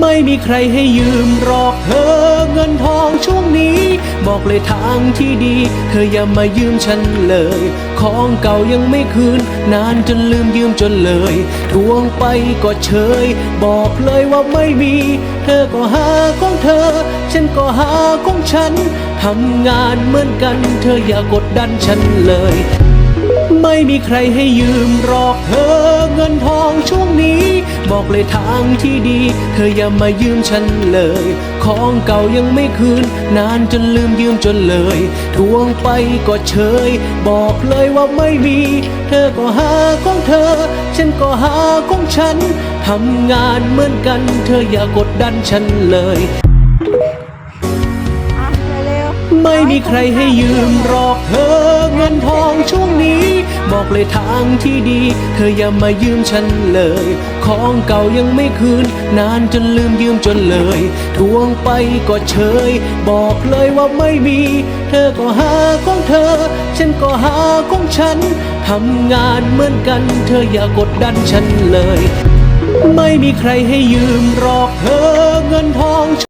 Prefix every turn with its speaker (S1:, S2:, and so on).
S1: ไม่มีใครให้ยืมหรอกเธอเงินทองช่วงนี้ บอกเลยทางที่ดี เธออย่ามายืมฉันเลย ของเก่ายังไม่คืน นานจนลืมยืมจนเลย ทวงไปก็เฉย บอกเลยว่าไม่มี เธอก็หาของเธอ ฉันก็หาของฉันทำงานเหมือนกัน เธออย่ากดดันฉันเลย ไม่มีใครให้ยืมหรอกเธอเงินทองช่วงนี้ บอกเลยทางที่ดี เธออย่ามายืมฉันเลย ของเก่ายังไม่คืน นานจนลืมยืมจนเลย ทวงไปก็เฉย บอกเลยว่าไม่มี เธอก็หาของเธอ ฉันก็หาของฉัน ทำงานเหมือนกัน เธออย่ากดดันฉันเลย
S2: อะเร็วๆ
S1: ไม่มีใครให้ยืมหรอกเธอ บอกเลยทางที่ดี เธออย่ามายืมฉันเลย ของเก่ายังไม่คืน นานจนลืมยืมจนเลย ทวงไปก็เฉย บอกเลยว่าไม่มี เธอก็หาของเธอ ฉันก็หาของฉัน ทำงานเหมือนกัน เธออย่ากดดันฉันเลย ไม่มีใครให้ยืมหรอกเธอเงินทอง